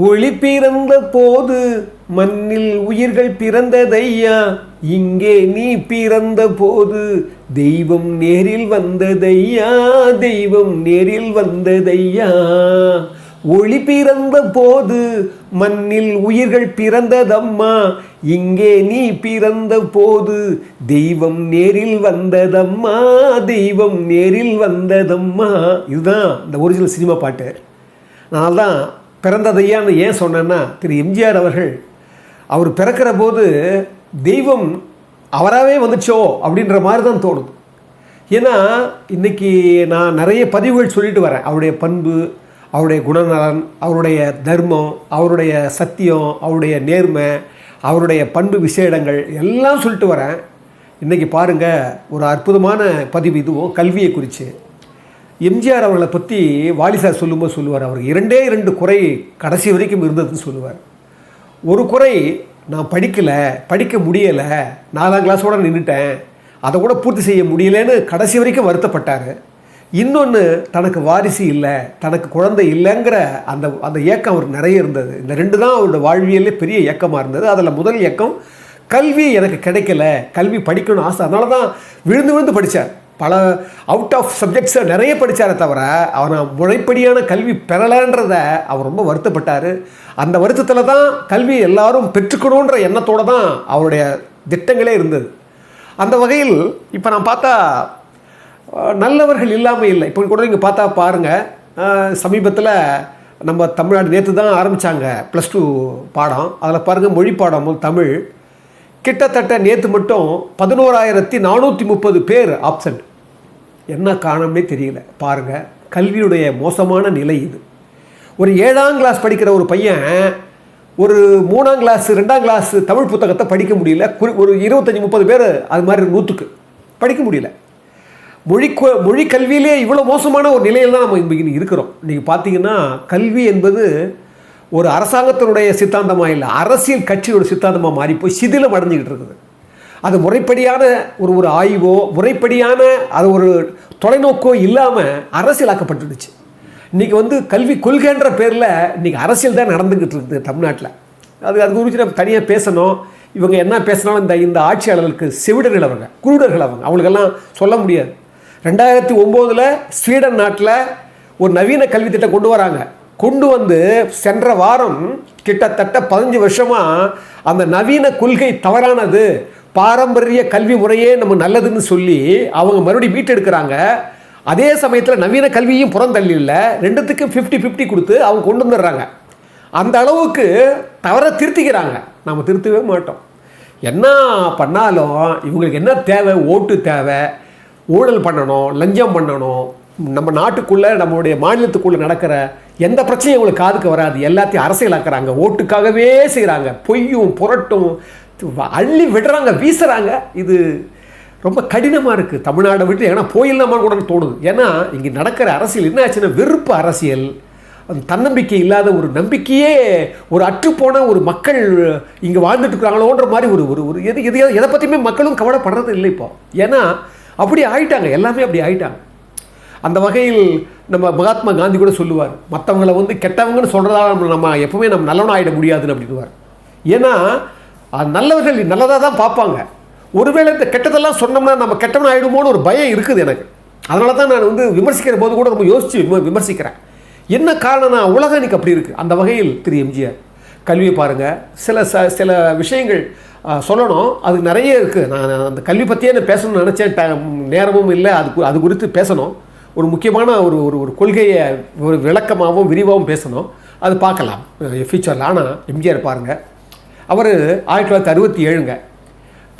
ஒளி பிறந்த போது மண்ணில் உயிர்கள் பிறந்ததையா? இங்கே நீ பிறந்த போது தெய்வம் நேரில் வந்ததையா? தெய்வம் நேரில் வந்ததையா? ஒளி பிறந்த போது மண்ணில் உயிர்கள் பிறந்ததம்மா? இங்கே நீ பிறந்த போது தெய்வம் நேரில் வந்ததம்மா? தெய்வம் நேரில் வந்ததம்மா? இதுதான் இந்த ஒரிஜினல் சினிமா பாட்டு. நான் தான் பிறந்ததையான்னு ஏன் சொன்னேன்னா திரு எம்ஜிஆர் அவர்கள் அவர் பிறக்கிற போது தெய்வம் அவராகவே வந்துச்சோ அப்படின்ற மாதிரி தான் தோணுது. ஏன்னா இன்றைக்கி நான் நிறைய பதிவுகள் சொல்லிட்டு வரேன். அவருடைய பண்பு அவருடைய குணநலன் அவருடைய தர்மம் அவருடைய சத்தியம் அவருடைய நேர்மை அவருடைய பண்பு விசேடங்கள் எல்லாம் சொல்லிட்டு வரேன். இன்றைக்கி பாருங்கள் ஒரு அற்புதமான பதிவு இதுவும் கல்வியை குறித்து எம்ஜிஆர் அவர்களை பற்றி வாலிசார் சொல்லும்போது சொல்லுவார். அவருக்கு இரண்டே இரண்டு குறை கடைசி வரைக்கும் இருந்ததுன்னு சொல்லுவார். ஒரு குறை நான் படிக்கலை படிக்க முடியலை நாலாம் கிளாஸோட நின்றுட்டேன் அதை கூட பூர்த்தி செய்ய முடியலன்னு கடைசி வரைக்கும் வருத்தப்பட்டார். இன்னொன்று தனக்கு வாரிசு இல்லை தனக்கு குழந்தை இல்லைங்கிற அந்த அந்த ஏக்கம் அவருக்கு நிறைய இருந்தது. இந்த ரெண்டு தான் அவரோட வாழ்வியலே பெரிய ஏக்கமாக இருந்தது. அதில் முதல் ஏக்கம் கல்வி எனக்கு கிடைக்கல கல்வி படிக்கணும் ஆசை அதனால தான் விழுந்து விழுந்து படித்தார் பல அவுட் ஆஃப் சப்ஜெக்ட்ஸை நிறைய படித்தாரே தவிர அவனை முறைப்படியான கல்வி பெறலைன்றத அவர் ரொம்ப வருத்தப்பட்டார். அந்த வருத்தத்தில் தான் கல்வி எல்லாரும் பெற்றுக்கணுன்ற எண்ணத்தோடு தான் அவருடைய திட்டங்களே இருந்தது. அந்த வகையில் இப்போ நான் பார்த்தா நல்லவர்கள் இல்லாமல் இல்லை. இப்போ கூட நீங்கள் பார்த்தா பாருங்கள் சமீபத்தில் நம்ம தமிழ்நாடு நேற்று தான் ஆரம்பித்தாங்க ப்ளஸ் டூ பாடம். அதில் பாருங்கள் மொழி பாடம் தமிழ். கிட்டத்தட்ட நேற்று மட்டும் பதினோராயிரத்தி நானூற்றி முப்பது பேர் ஆப்சண்ட் என்ன காரணம்னே தெரியல. பாருங்கள் கல்வியுடைய மோசமான நிலை இது. ஒரு ஏழாம் கிளாஸ் படிக்கிற ஒரு பையன் ஒரு மூணாம் கிளாஸ் ரெண்டாம் கிளாஸ் தமிழ் புத்தகத்தை படிக்க முடியல. குறி ஒரு இருபத்தஞ்சி முப்பது பேர் அது மாதிரி நூற்றுக்கு படிக்க முடியல. மொழி மொழி கல்வியிலே இவ்வளோ மோசமான ஒரு நிலையில் தான் நம்ம இன்றைக்கி இருக்கிறோம். நீங்கள் பார்த்தீங்கன்னா கல்வி என்பது ஒரு அரசாங்கத்தினுடைய சித்தாந்தமாக இல்லை அரசியல் கட்சியோட சித்தாந்தமாக மாறி போய் சிதிலம் அடைஞ்சிக்கிட்டு இருக்குது. அது முறைப்படியான ஒரு ஒரு ஆய்வோ முறைப்படியான அது ஒரு தொலைநோக்கோ இல்லாமல் அரசியலாக்கப்பட்டுடுச்சு. இன்றைக்கி வந்து கல்வி கொள்கைன்ற பேரில் இன்றைக்கி அரசியல் தான் நடந்துக்கிட்டு இருக்குது தமிழ்நாட்டில். அது அது குறித்து நம்ம தனியாக பேசணும். இவங்க என்ன பேசினாலும் இந்த இந்த ஆட்சியாளர்களுக்கு செவிடர்கள் அவங்க குருடர்கள் அவங்க அவங்களுக்கெல்லாம் சொல்ல முடியாது. ரெண்டாயிரத்தி ஒம்போதில் ஸ்வீடன் நாட்டில் ஒரு நவீன கல்வி திட்டம் கொண்டு வராங்க. கொண்டு வந்து சென்ற வாரம் கிட்டத்தட்ட பதினஞ்சு வருஷமாக அந்த நவீன கொள்கை தவறானது. பாரம்பரிய கல்வி முறையே நம்ம நல்லதுன்னு சொல்லி அவங்க மறுபடியும் மீட்டெடுக்கிறாங்க அதே சமயத்தில் நவீன கல்வியும் புறந்தள்ளி இல்லை ரெண்டுத்துக்கும் ஃபிஃப்டி ஃபிஃப்டி கொடுத்து அவங்க கொண்டு வந்துடுறாங்க. அந்த அளவுக்கு தவற திருத்திக்கிறாங்க. நம்ம திருத்தவே மாட்டோம். என்ன பண்ணாலும் இவங்களுக்கு என்ன தேவை? ஓட்டு தேவை. ஊழல் பண்ணணும் லஞ்சம் பண்ணணும். நம்ம நாட்டுக்குள்ளே நம்மளுடைய மாநிலத்துக்குள்ளே நடக்கிற எந்த பிரச்சனையும் இவங்களுக்கு காதுக்கு வராது. எல்லாத்தையும் அரசியலாக்குறாங்க. ஓட்டுக்காகவே செய்கிறாங்க பொய்யும் புரட்டும் அள்ளி விடுறாங்க வீசுகிறாங்க இது ரொம்ப கடினமாக இருக்குது தமிழ்நாடை விட்டு. ஏன்னா போயிடலாமான்னு கூட தோணுது. ஏன்னா இங்கே நடக்கிற அரசியல் என்ன ஆச்சுன்னா வெறுப்பு அரசியல். அந்த தன்னம்பிக்கை இல்லாத ஒரு நம்பிக்கையே ஒரு அற்றுப்போன ஒரு மக்கள் இங்கே வாழ்ந்துட்டு இருக்கிறாங்களோன்ற மாதிரி ஒரு ஒரு ஒரு எது எது எதை பற்றியுமே மக்களும் கவலைப்படுறது இல்லை இப்போ. ஏன்னா அப்படி ஆயிட்டாங்க. எல்லாமே அப்படி ஆயிட்டாங்க. அந்த வகையில் நம்ம மகாத்மா காந்தி கூட சொல்லுவார் மற்றவங்களை வந்து கெட்டவங்கன்னு சொல்கிறதால நம்ம நம்ம எப்பவுமே நம்ம நல்லவன் ஆகிட முடியாதுன்னு அப்படின்னுவார். ஏன்னா நல்லவர்கள் நல்லதாக தான் பார்ப்பாங்க. ஒருவேளை இந்த கெட்டதெல்லாம் சொன்னோம்னா நம்ம கெட்டவன் ஆகிடுமோன்னு ஒரு பயம் இருக்குது எனக்கு. அதனால தான் நான் வந்து விமர்சிக்கிற போது கூட ரொம்ப யோசித்து விம- விமர்சிக்கிறேன். என்ன காரணம்னா உலகம் இன்னைக்கு அப்படி இருக்குது அந்த வகையில் திரு எம்ஜிஆர் கல்வியை பாருங்கள் சில ச சில விஷயங்கள் சொல்லணும். அது நிறைய இருக்குது நான் அந்த கல்வி பற்றியே நான் பேசணும்னு நினச்சேன். ட- நேரமும் இல்லை. அது அது குறித்து பேசணும். ஒரு முக்கியமான ஒரு ஒரு ஒரு கொள்கையை ஒரு விளக்கமாகவும் விரிவாகவும் பேசணும். அது பார்க்கலாம். ஃபியூச்சரில் ஆனால் எம்ஜிஆர் பாருங்கள் அவர் ஆயிரத்தி தொள்ளாயிரத்தி அறுபத்தி ஏழுங்க.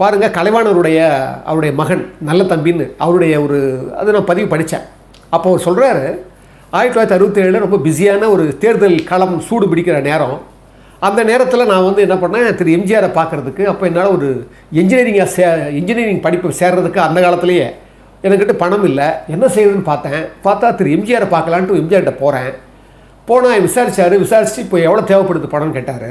பாருங்கள் கலைவாணருடைய அவருடைய மகன் நல்ல தம்பின்னு அவருடைய ஒரு அது நான் பதிவு படித்தேன். அப்போ அவர் சொல்கிறாரு ஆயிரத்தி தொள்ளாயிரத்தி அறுபத்தி ஏழில் ரொம்ப பிஸியான ஒரு தேர்தல் களம் சூடு பிடிக்கிற நேரம். அந்த நேரத்தில் நான் வந்து என்ன பண்ணேன் திரு எம்ஜிஆரை பார்க்குறதுக்கு அப்போ என்னால் ஒரு இன்ஜினியரிங்காக சே இன்ஜினியரிங் படிப்பு சேர்றதுக்கு அந்த காலத்துலேயே என்கிட்ட பணம் இல்லை என்ன செய்யறதுன்னு பார்த்தேன். பார்த்தா திரு எம்ஜிஆரை பார்க்கலான்ட்டு எம்ஜிஆர்கிட்ட போகிறேன் போனால் விசாரிச்சாரு. விசாரித்து இப்போ எவ்வளோ தேவைப்படுது பணம்னு கேட்டார்.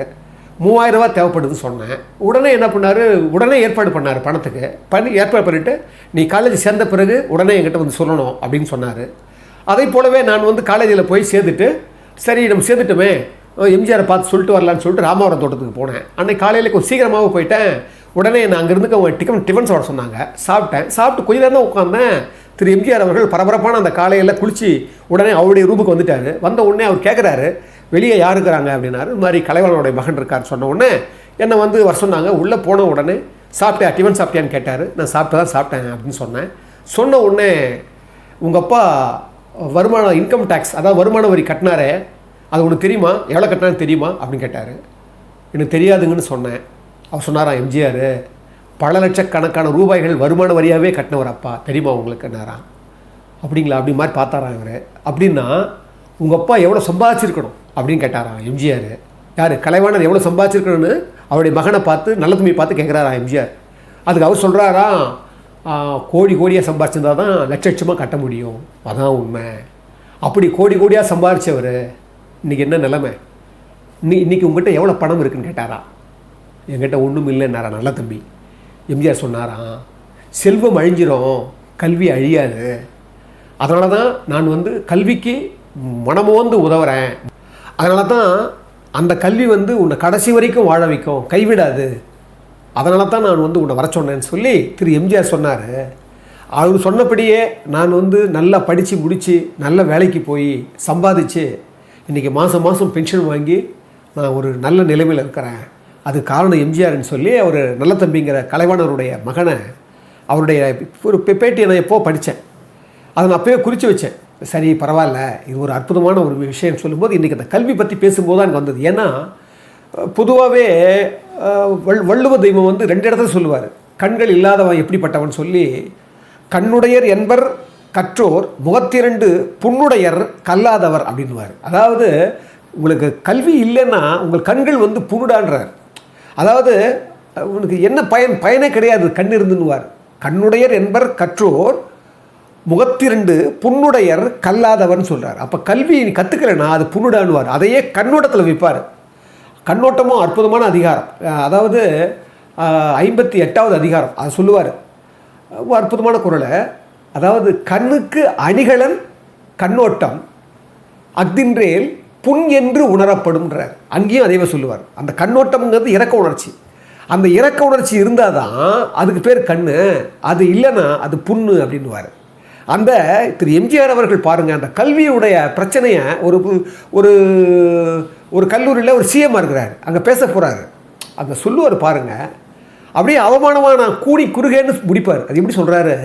மூவாயிரரூபா தேவைப்படுது தேவைப்படுதுன்னு சொன்னேன். உடனே என்ன பண்ணார்? உடனே ஏற்பாடு பண்ணார் பணத்துக்கு. பண்ணி ஏற்பாடு பண்ணிவிட்டு நீ காலேஜ் சேர்ந்த பிறகு உடனே என்கிட்ட வந்து சொல்லணும் அப்படின்னு சொன்னார். அதை போலவே நான் வந்து காலேஜில் போய் சேர்ந்துட்டு சரி நம்ம சேர்த்துட்டுமே எம்ஜிஆரை பார்த்து சொல்லிட்டு வரலான்னு சொல்லிட்டு ராமாவரம் தோட்டத்துக்கு போனேன். அன்னைக்கு காலையில் கொஞ்சம் சீக்கிரமாக போயிட்டேன். உடனே நான் அங்கேருந்து அவங்க டிஃபன் டிஃபன் சாப்பிட சொன்னாங்க. சாப்பிட்டேன். சாப்பிட்டு கொஞ்ச நேரம் தான் உட்காந்தேன் திரு எம்ஜிஆர் அவர்கள் பரபரப்பான அந்த காலையில் குளித்து உடனே அவருடைய ரூமுக்கு வந்துட்டார். வந்த உடனே அவர் கேட்குறாரு வெளியே யார் இருக்கிறாங்க? அப்படின்னாரு. இந்த மாதிரி கலைவாணனுடைய மகன் இருக்கார் சொன்ன உடனே என்னை வந்து வர சொன்னாங்க. உள்ளே போன உடனே சாப்பிட்டியா? டிஃபன் சாப்பிட்டியான்னு கேட்டார். நான் சாப்பிட்டு தான் சாப்பிட்டேன் அப்படின்னு சொன்னேன். சொன்ன உடனே உங்கள் அப்பா வருமான இன்கம் டேக்ஸ் அதாவது வருமான வரி கட்டினாரே. அது உனக்கு தெரியுமா? எவ்வளோ கட்டினான்னு தெரியுமா? அப்படின்னு கேட்டார். எனக்கு தெரியாதுங்கன்னு சொன்னேன். அவர் சொன்னாராம் எம்ஜிஆர் பல லட்சக்கணக்கான ரூபாய்கள் வருமான வரியாகவே கட்டினவர் அப்பா. தெரியுமா உங்களுக்குன்னாராம் அப்படிங்களா? அப்படி மாதிரி பார்த்தாராம் இவர்? அப்படின்னா உங்கள் அப்பா எவ்வளோ சம்பாதிச்சிருக்கணும்? அப்படின்னு கேட்டாராம் எம்ஜிஆர். யார்? கலைவாணர் எவ்வளோ சம்பாதிச்சிருக்கணும்னு அவருடைய மகனை பார்த்து நல்ல தம்பி பார்த்து கேட்குறாராம் எம்ஜிஆர். அதுக்கு அவர் சொல்கிறாராம் கோடி கோடியாக சம்பாதிச்சிருந்தா தான் லட்ச லட்சமாக கட்ட முடியும். அதான் உண்மை. அப்படி கோடி கோடியாக சம்பாதிச்சவர் இன்றைக்கி என்ன நிலைமை? இன்னி இன்றைக்கி உங்ககிட்ட எவ்வளோ பணம் இருக்குன்னு கேட்டாரா? என்கிட்ட ஒன்றும் இல்லைன்னாரா நல்ல தம்பி. எம்ஜிஆர் சொன்னாராம் செல்வம் அழிஞ்சிரும் கல்வி அழியாது. அதனால தான் நான் வந்து கல்விக்கு மனமோந்து உதவுறேன். அதனால தான் அந்த கல்வி வந்து உன்னை கடைசி வரைக்கும் வாழ வைக்கும் கைவிடாது. அதனால தான் நான் வந்து உன்னை வர சொன்னேன்னு சொல்லி திரு எம்ஜிஆர் சொன்னார். அவர் சொன்னபடியே நான் வந்து நல்லா படித்து முடித்து நல்ல வேலைக்கு போய் சம்பாதிச்சு இன்றைக்கி மாதம் மாதம் பென்ஷன் வாங்கி நான் ஒரு நல்ல நிலைமையில் இருக்கிறேன். அது காரணம் எம்ஜிஆர்னு சொல்லி அவர் நல்ல தம்பிங்கிற கலைவாணருடைய மகனை அவருடைய ஒரு பேட்டியை நான் எப்போ படித்தேன். அதை நான் அப்போயே குறித்து வச்சேன். சரி பரவாயில்ல இது ஒரு அற்புதமான ஒரு விஷயம் சொல்லும்போது இன்றைக்கி அந்த கல்வி பற்றி பேசும்போது தான் எனக்கு வந்தது. ஏன்னா பொதுவாகவே வள் வள்ளுவ தெய்வம் வந்து ரெண்டு இடத்துல சொல்லுவார். கண்கள் இல்லாதவன் எப்படிப்பட்டவன் சொல்லி கண்ணுடையர் என்பர் கற்றோர் முகத்திரண்டு புண்ணுடையர் கல்லாதவர் அப்படின்வார் அதாவது உங்களுக்கு கல்வி இல்லைன்னா உங்கள் கண்கள் வந்து புண்ணுடான்றார். அதாவது உனக்கு என்ன பயன் பயனே கிடையாது கண் இருந்துன்னுவார் கண்ணுடையர் என்பர் கற்றோர் முகத்திரண்டு புண்ணுடையர் கல்லாதவர்னு சொல்கிறார் அப்போ கல்வி நீ கற்றுக்கலைன்னா அது புண்ணுடான்னுவார். அதையே கண்ணோட்டத்தில் விற்பார் கண்ணோட்டமும் அற்புதமான அதிகாரம். அதாவது ஐம்பத்தி எட்டாவது அதிகாரம். அது சொல்லுவார். அற்புதமான குரலை. அதாவது கண்ணுக்கு அணிகலன் கண்ணோட்டம் அஃதின்றேல் புண் என்று உணரப்படும்ன்றார். அங்கேயும் அதேவே சொல்லுவார். அந்த கண்ணோட்டம்ங்கிறது இறக்க உணர்ச்சி. அந்த இறக்க உணர்ச்சி இருந்தால் தான் அதுக்கு பேர் கண்ணு. அது இல்லைன்னா அது புண்ணு அப்படின்னுவார். அந்த திரு எம்ஜிஆர் அவர்கள் பாருங்கள் அந்த கல்வியுடைய பிரச்சனையை ஒரு ஒரு ஒரு கல்லூரியில் ஒரு சிஎம் இருக்கிறார். அங்கே பேச போகிறாரு அங்கே சொல்லுவார் பாருங்கள் அப்படியே அவமானமாக நான் கூடி குறுகேன்னு முடிப்பார். அது எப்படி சொல்கிறாரு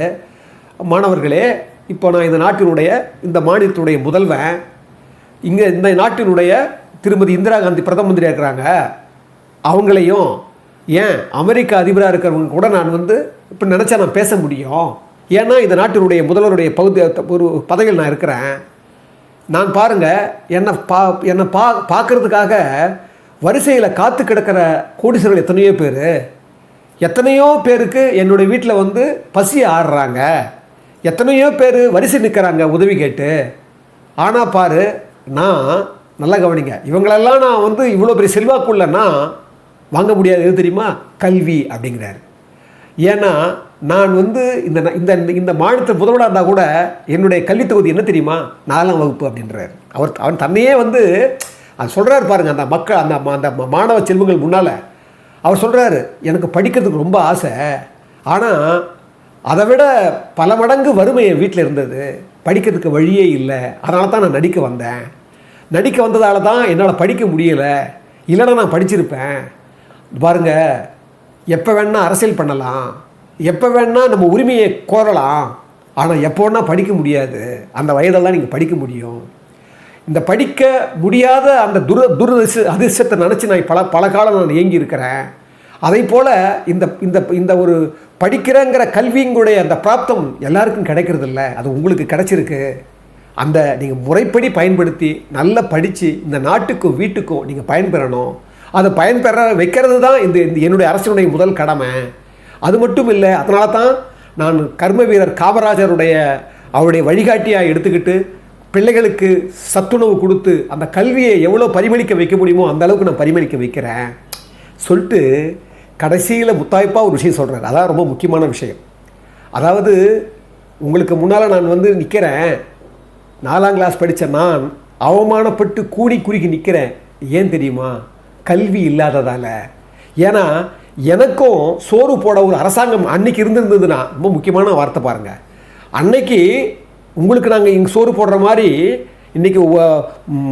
மாணவர்களே இப்போ நான் இந்த நாட்டினுடைய இந்த மாநிலத்தினுடைய முதல்வன். இங்கே இந்த நாட்டினுடைய திருமதி இந்திரா காந்தி பிரதம மந்திரியாக இருக்கிறாங்க. அவங்களையும் ஏன் அமெரிக்க அதிபராக இருக்கிறவங்க கூட நான் வந்து இப்போ நினச்சா நான் பேச முடியும். ஏன்னா இந்த நாட்டினுடைய முதல்வருடைய பகுதி ஒரு பதவியில் நான் இருக்கிறேன். நான் பாருங்கள் என்னை பா என்னை பா பார்க்குறதுக்காக வரிசையில் காத்து கிடக்கிற கோடீஸ்வரர்கள் எத்தனையோ பேர். எத்தனையோ பேருக்கு என்னுடைய வீட்டில் வந்து பசி ஆடுறாங்க எத்தனையோ பேர் வரிசை நிற்கிறாங்க உதவி கேட்டு. ஆனால் பாரு நான் நல்லா கவனிங்க. இவங்களெல்லாம் நான் வந்து இவ்வளோ பெரிய செல்வாக்குள்ளேன்னா வாங்க முடியாது. எது தெரியுமா? கல்வி அப்படிங்கிறாரு. ஏன்னா நான் வந்து இந்த இந்த இந்த மாநிலத்தில் முதல்வராக இருந்தால் கூட என்னுடைய கல்வித் தொகுதி என்ன தெரியுமா? நாலாம் வகுப்பு அப்படின்றார். அவர் அவன் தன்னையே வந்து அது சொல்கிறாரு பாருங்க அந்த மக்கள் அந்த ம- அந்த மாணவ செல்வங்கள் முன்னால். அவர் சொல்கிறாரு எனக்கு படிக்கிறதுக்கு ரொம்ப ஆசை. ஆனால் அதை விட பல மடங்கு வறுமை என் வீட்டில் இருந்தது. படிக்கிறதுக்கு வழியே இல்லை. அதனால தான் நான் நடிக்க வந்தேன். நடிக்க வந்ததால தான் என்னால் படிக்க முடியலை. இல்லைன்னா நான் படிச்சிருப்பேன். பாருங்க எப்போ வேணால் அரசியல் பண்ணலாம். எப்போ வேணால் நம்ம உரிமையை கோரலாம். ஆனால் எப்போ வேணால் படிக்க முடியாது. அந்த வயதெல்லாம் நீங்கள் படிக்க முடியும். இந்த படிக்க முடியாத அந்த துர துரதிச அதிர்ஷ்டத்தை நினச்சி நான் பல பல காலம் நான் இயங்கியிருக்கிறேன். இருக்கிறேன் அதே போல் இந்த இந்த இந்த ஒரு படிக்கிறேங்கிற கல்விங்களுடைய அந்த பிராப்தம் எல்லாருக்கும் கிடைக்கிறதில்ல. அது உங்களுக்கு கிடைச்சிருக்கு. அந்த நீங்கள் முறைப்படி பயன்படுத்தி நல்லா படித்து இந்த நாட்டுக்கும் வீட்டுக்கும் நீங்கள் பயன்பெறணும். அதை பயன்பெற வைக்கிறது தான் இந்த என்னுடைய அரசினுடைய முதல் கடமை. அது மட்டும் இல்லை அதனால தான் நான் கர்ம வீரர் காமராஜருடைய அவருடைய வழிகாட்டியாக எடுத்துக்கிட்டு பிள்ளைகளுக்கு சத்துணவு கொடுத்து அந்த கல்வியை எவ்வளோ பரிமளிக்க வைக்க முடியுமோ அந்த அளவுக்கு நான் பரிமளிக்க வைக்கிறேன். சொல்லிட்டு கடைசியில் முத்தாய்ப்பாக ஒரு விஷயம் சொல்கிறார் அதான் ரொம்ப முக்கியமான விஷயம். அதாவது உங்களுக்கு முன்னால் நான் வந்து நிற்கிறேன் நாலாம் கிளாஸ் படித்த நான் அவமானப்பட்டு கூடி குறுகி நிற்கிறேன் ஏன் தெரியுமா? கல்வி இல்லாததால். ஏன்னா எனக்கும் சோறு போட ஒரு அரசாங்கம் அன்னைக்கு இருந்திருந்ததுன்னா ரொம்ப முக்கியமான வார்த்தை பாருங்கள் அன்னைக்கு உங்களுக்கு நாங்கள் இங்கே சோறு போடுற மாதிரி இன்றைக்கி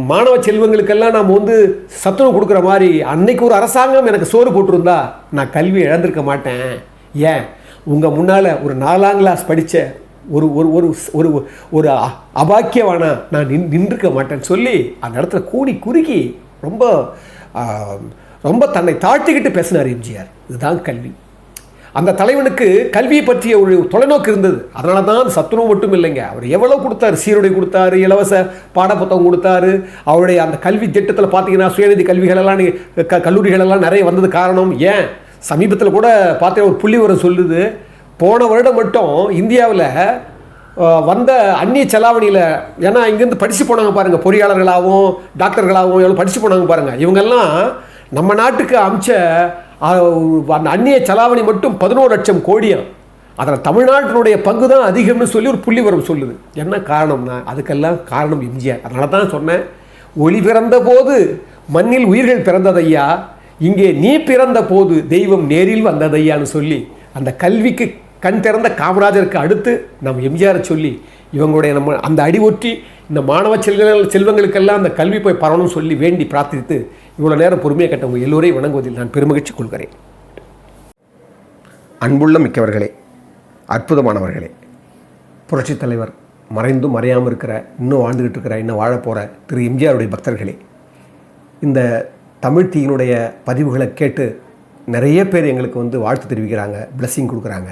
மாணவ செல்வங்களுக்கெல்லாம் நாம் வந்து சத்துணவு கொடுக்குற மாதிரி அன்னைக்கு ஒரு அரசாங்கம் எனக்கு சோறு போட்டிருந்தா நான் கல்வி இழந்திருக்க மாட்டேன். ஏன்? உங்கள் முன்னால் ஒரு நாலாம் கிளாஸ் படித்த ஒரு ஒரு ஒரு ஒரு ஒரு அ- அபாக்கியவானா நான் நின் நின்றுக்க மாட்டேன்னு சொல்லி அந்த இடத்துல கூடி குறுகி ரொம்ப ரொம்ப தன்னை தாழ்த்திக்கிட்டு பேசினார் எம்ஜிஆர். இதுதான் கல்வி. அந்த தலைவனுக்கு கல்வியை பற்றிய ஒரு தொலைநோக்கு இருந்தது. அதனால தான் சத்துணவு மட்டும் இல்லைங்க. அவர் எவ்வளோ கொடுத்தாரு? சீருடை கொடுத்தாரு இலவச பாடப்புத்தகம் கொடுத்தாரு. அவருடைய அந்த கல்வி திட்டத்தில் பார்த்தீங்கன்னா சுயநிதி கல்விகளெல்லாம் க கல்லூரிகளெல்லாம் நிறைய வந்தது காரணம் ஏன்? சமீபத்தில் கூட பார்த்தேன் ஒரு புள்ளிவரம் சொல்லுது. போன வருடம் மட்டும் இந்தியாவில் வந்த அந்நிய செலாவணியில் ஏன்னா இங்கேருந்து படித்து போனாங்க பாருங்கள் பொறியாளர்களாகவும் டாக்டர்களாகவும் எவ்வளோ படித்து போனாங்க பாருங்கள் இவங்கெல்லாம் நம்ம நாட்டுக்கு அமிச்ச அந்த அந்நிய செலாவணி மட்டும் பதினோரு லட்சம் கோடியாம் அதில் தமிழ்நாட்டினுடைய பங்கு தான் அதிகம்னு சொல்லி ஒரு புள்ளி வரம் சொல்லுது. என்ன காரணம்னா அதுக்கெல்லாம் காரணம் எம்ஜிஆர். அதனால தான் சொன்னேன். ஒளி பிறந்த போது மண்ணில் உயிர்கள் பிறந்ததையா? இங்கே நீ பிறந்த போது தெய்வம் நேரில் வந்ததையான்னு சொல்லி அந்த கல்விக்கு கண் திறந்த காமராஜருக்கு அடுத்து நம் எம்ஜிஆரை சொல்லி இவங்களுடைய நம்ம அந்த அடி ஒற்றி இந்த மாணவ செல்வங்கள் செல்வங்களுக்கெல்லாம் அந்த கல்வி போய் பரவணும்னு சொல்லி வேண்டி பிரார்த்தித்து இவ்வளோ நேரம் பொறுமையை கட்டவங்க எல்லோரையும் வணங்குவதில் நான் பெருமகிழ்ச்சி கொள்கிறேன். அன்புள்ள மிக்கவர்களே அற்புதமானவர்களே புரட்சித் தலைவர் மறைந்தும் மறையாமல் இருக்கிற இன்னும் வாழ்ந்துக்கிட்டு இருக்கிற இன்னும் வாழப் போகிற திரு எம்ஜிஆருடைய பக்தர்களே இந்த தமிழ் தீயினுடைய பதிவுகளை கேட்டு நிறைய பேர் எங்களுக்கு வந்து வாழ்த்து தெரிவிக்கிறாங்க பிளஸ்ஸிங் கொடுக்குறாங்க.